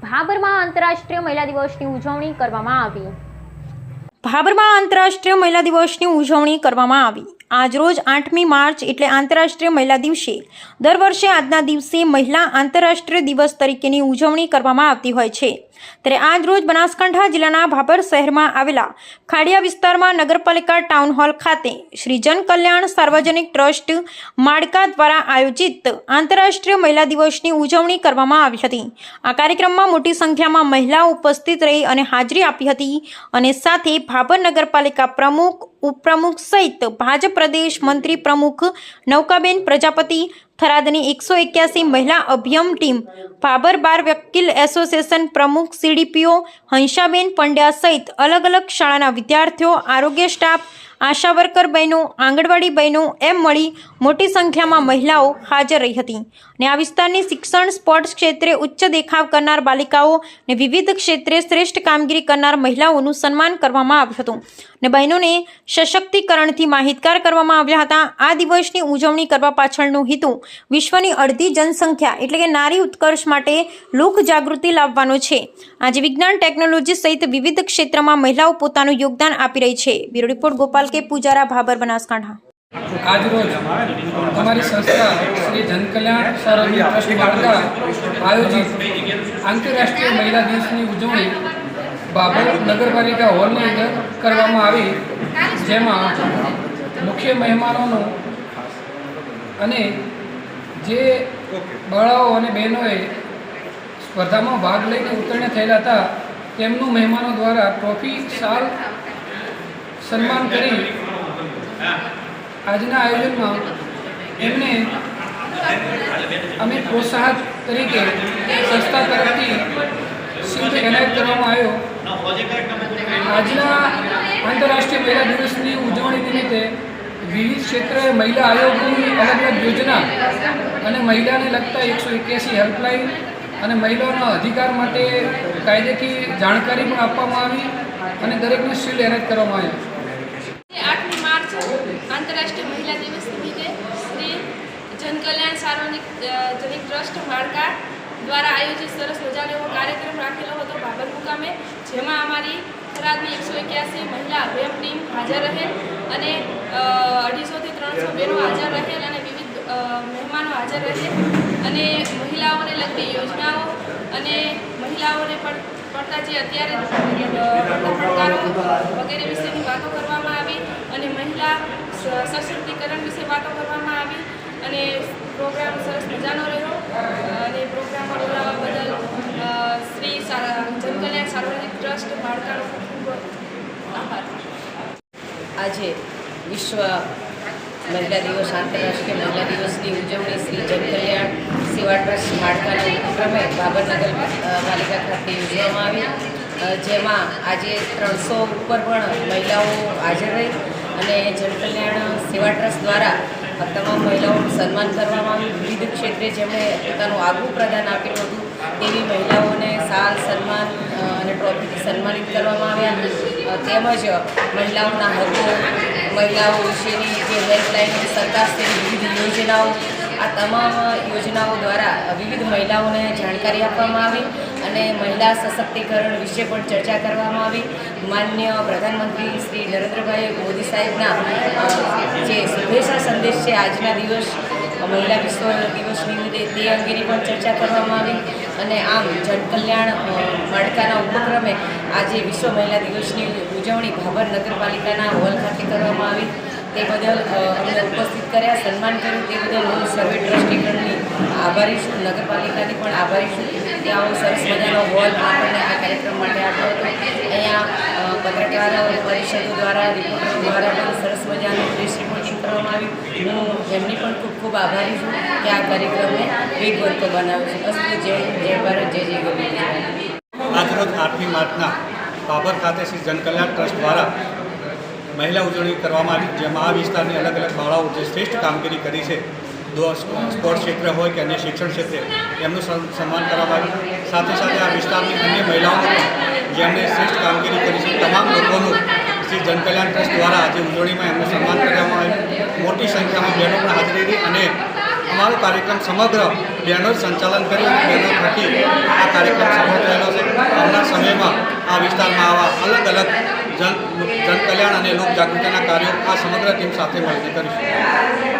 ભાભરમાં આંતરરાષ્ટ્રીય મહિલા દિવસની ઉજવણી કરવામાં આવી. ભાભરમાં આંતરરાષ્ટ્રીય મહિલા દિવસની ઉજવણી કરવામાં આવી. આજરોજ આઠમી માર્ચ એટલે આંતરરાષ્ટ્રીય મહિલા દિવસે. દર વર્ષે આજના દિવસે મહિલા આંતરરાષ્ટ્રીય દિવસ તરીકેની ઉજવણી કરવામાં આવતી હોય છે. ત્યારે આજરોજ બનાસકાંઠા જિલ્લાના ભાભર શહેરમાં આવેલા ખાડિયા વિસ્તારમાં નગરપાલિકા ટાઉન હોલ ખાતે શ્રી જનકલ્યાણ સાર્વજનિક ટ્રસ્ટ માળકા દ્વારા આયોજિત આંતરરાષ્ટ્રીય મહિલા દિવસની ઉજવણી કરવામાં આવી હતી. આ કાર્યક્રમમાં મોટી સંખ્યામાં મહિલાઓ ઉપસ્થિત રહી અને હાજરી આપી હતી અને સાથે ભાભર નગરપાલિકા પ્રમુખ, ઉપપ્રમુખ સહિત ભાજપ પ્રદેશ મંત્રી પ્રમુખ નૌકાબેન પ્રજાપતિ થરાદની એકસો એક્યાસી મહિલા અભિયમ ટીમ ભાભર બાર વકીલ એસોસિએશન પ્રમુખ સીડીપીઓ, હંસાબેન પંડ્યા સહિત અલગ અલગ શાળાના વિદ્યાર્થીઓ, આરોગ્ય સ્ટાફ આશા વર્કર બહેનો, આંગણવાડી બહેનો એમ મળી મોટી સંખ્યામાં મહિલાઓ હાજર રહી હતી. અને આ વિસ્તારની શિક્ષણ સ્પોર્ટ્સ ક્ષેત્રે ઉચ્ચ દેખાવ કરનાર બાલિકાઓ અને વિવિધ ક્ષેત્રે શ્રેષ્ઠ કામગીરી કરનાર મહિલાઓનું સન્માન કરવામાં આવ્યું હતું. અને બહેનોને સશક્તિકરણથી માહિતગાર કરવામાં આવ્યા હતા. આ દિવસની ઉજવણી કરવા પાછળનો હેતુ વિશ્વની અડધી જનસંખ્યા એટલે કે નારી ઉત્કર્ષ માટે લોક જાગૃતિ લાવવાનો છે. આજે વિજ્ઞાન ટેકનોલોજી સહિત વિવિધ ક્ષેત્રમાં મહિલાઓ પોતાનું યોગદાન આપી રહી છે. બ્યુરો રિપોર્ટ ગોપાલ કે પૂજારા ભાબર બનાસકાંઠા આજરોજ અમારી સંસ્થા શ્રી જનકલ્યાણ સાર્વજનિક ટ્રસ્ટ દ્વારા આયોજિત આંતરરાષ્ટ્રીય મહિલા દિવસની ઉજવણી બાબર નગરપાલિકા હોલની અંદર કરવામાં આવી, જેમાં મુખ્ય મહેમાનોનો અને જે બાળાઓ અને બહેનોએ સ્પર્ધામાં ભાગ લઈને ઉત્તીર્ણ થયેલા હતા, તેમનું મહેમાનો દ્વારા ટ્રોફી શાલ સન્માન કરી. આજના આયોજનમાં એમને અમે પ્રોત્સાહન તરીકે સંસ્થા તરફથી શિલ્ડ એનાયત કરવામાં આવ્યો. આજના આંતરરાષ્ટ્રીય મહિલા દિવસની ઉજવણી નિમિત્તે વિવિધ ક્ષેત્રે મહિલા આયોગની અલગ અલગ યોજના અને મહિલાને લગતા એકસો એક્યાસી હેલ્પલાઇન અને મહિલાઓના અધિકાર માટે કાયદેથી જાણકારી પણ આપવામાં આવી અને દરેકને શિલ્ડ એનાયત કરવામાં આવ્યો આઠમી માર્ચ આંતરરાષ્ટ્રીય મહિલા દિવસ નિમિત્તે શ્રી જનકલ્યાણ સાર્વજનિક જનિક ટ્રસ્ટ માળકા દ્વારા આયોજિત સરસ મજાનો એવો કાર્યક્રમ રાખેલો હતો બાબર મુકામે, જેમાં અમારી થરાદની એકસો એક્યાસી મહિલા અભિયમ ટીમ હાજર રહેલ અને અઢીસોથી ત્રણસો બહેનો હાજર રહેલ અને વિવિધ મહેમાનો હાજર રહેલ અને મહિલાઓને લગતી યોજનાઓ અને મહિલાઓને પણ પડતા જે અત્યારે વગેરે વિશેની વાતો કરવામાં આવી અને મહિલા સશક્તિકરણ વિશે વાતો કરવામાં આવી અને પ્રોગ્રામ મજાનો રહ્યો. અને પ્રોગ્રામમાં બોલાવવા બદલ શ્રી જનકલ્યાણ સાર્વજનિક ટ્રસ્ટ માળકાનો ખૂબ આભાર. આજે વિશ્વ મહિલા દિવસ, આંતરરાષ્ટ્રીય મહિલા દિવસની ઉજવણી શ્રી જનકલ્યાણ સેવા ટ્રસ્ટ માળખાના ઉપક્રમે બાબરનગર પાલિકા ખાતે યોજવામાં આવી. જેમાં આજે ત્રણસો ઉપર પણ મહિલાઓ હાજર રહી અને જનકલ્યાણ સેવા ટ્રસ્ટ દ્વારા આ તમામ મહિલાઓનું સન્માન કરવામાં આવ્યું. વિવિધ ક્ષેત્રે જેમણે પોતાનું આગવું પ્રદાન આપેલું હતું, તેવી મહિલાઓને સાલ સન્માન અને ટ્રોફીથી સન્માનિત કરવામાં આવ્યા. તેમજ મહિલાઓના હકો, મહિલાઓ વિશેની જે હેલ્પલાઇન સરકારશ્રીની વિવિધ યોજનાઓ, આ તમામ યોજનાઓ દ્વારા વિવિધ મહિલાઓને જાણકારી આપવામાં આવી. અને મહિલા સશક્તિકરણ વિશે પણ ચર્ચા કરવામાં આવી. માન્ય પ્રધાનમંત્રી શ્રી નરેન્દ્રભાઈ મોદી સાહેબના જે શુભેચ્છા સંદેશ છે આજના દિવસ, મહિલા વિશ્વ દિવસ નિમિત્તે તે અંગેની પણ ચર્ચા કરવામાં આવી. અને આમ જનકલ્યાણ માળખાના ઉપક્રમે આજે વિશ્વ મહિલા દિવસની ઉજવણી ભાભર નગરપાલિકાના હોલ ખાતે કરવામાં આવી. તે બદલ અમને ઉપસ્થિત કર્યા, સન્માન કર્યું. તે બદલ હું સર્વે ટ્રસ્ટીગણની આભારી છું. નગરપાલિકાની પણ આભારી છું ત્યાં આવો સરસ મજાનો હોલ આપણને આ કાર્યક્રમ માટે આપ્યો હતો. અહીંયા પત્રકાર પરિષદો દ્વારા, રિપોર્ટરો દ્વારા પણ સરસ મજાનું પ્રેસ રિપોર્ટિંગ કરવામાં આવ્યું. હું એમની પણ ખૂબ ખૂબ આભારી છું કે આ કાર્યક્રમને વેગવંતો બનાવ્યો છે. અસ્તુ, જય જય ભારત, જય જય ગરવી આજરોજ આઠમી માર્ચના બાબર ખાતે શ્રી જનકલ્યાણ ટ્રસ્ટ દ્વારા મહિલા ઉજવણી કરવામાં આવી, જેમાં આ વિસ્તારની અલગ અલગ શાળાઓ જે શ્રેષ્ઠ કામગીરી કરી છે સ્પોર્ટ્સ ક્ષેત્ર હોય કે અન્ય શિક્ષણ ક્ષેત્રે, એમનું સન્- સન્માન કરવામાં આવ્યું સાથે સાથે આ વિસ્તારની અન્ય મહિલાઓને પણ જેમણે શ્રેષ્ઠ કામગીરી કરી છે, તમામ લોકોનું શ્રી જનકલ્યાણ ટ્રસ્ટ દ્વારા આજે ઉજવણીમાં એમનું સન્માન કરવામાં આવ્યું. મોટી સંખ્યામાં બહેનો પણ હાજરી રહી અને અમારો કાર્યક્રમ સમગ્ર બહેનો જ સંચાલન કર્યું અને બહેનો થકી આ કાર્યક્રમ સફળ સમયમાં આ વિસ્તારમાં આવા અલગ અલગ જન, જનકલ્યાણ અને લોકજાગૃતિના કાર્યો આ સમગ્ર ટીમ સાથે મળીને કરીશું.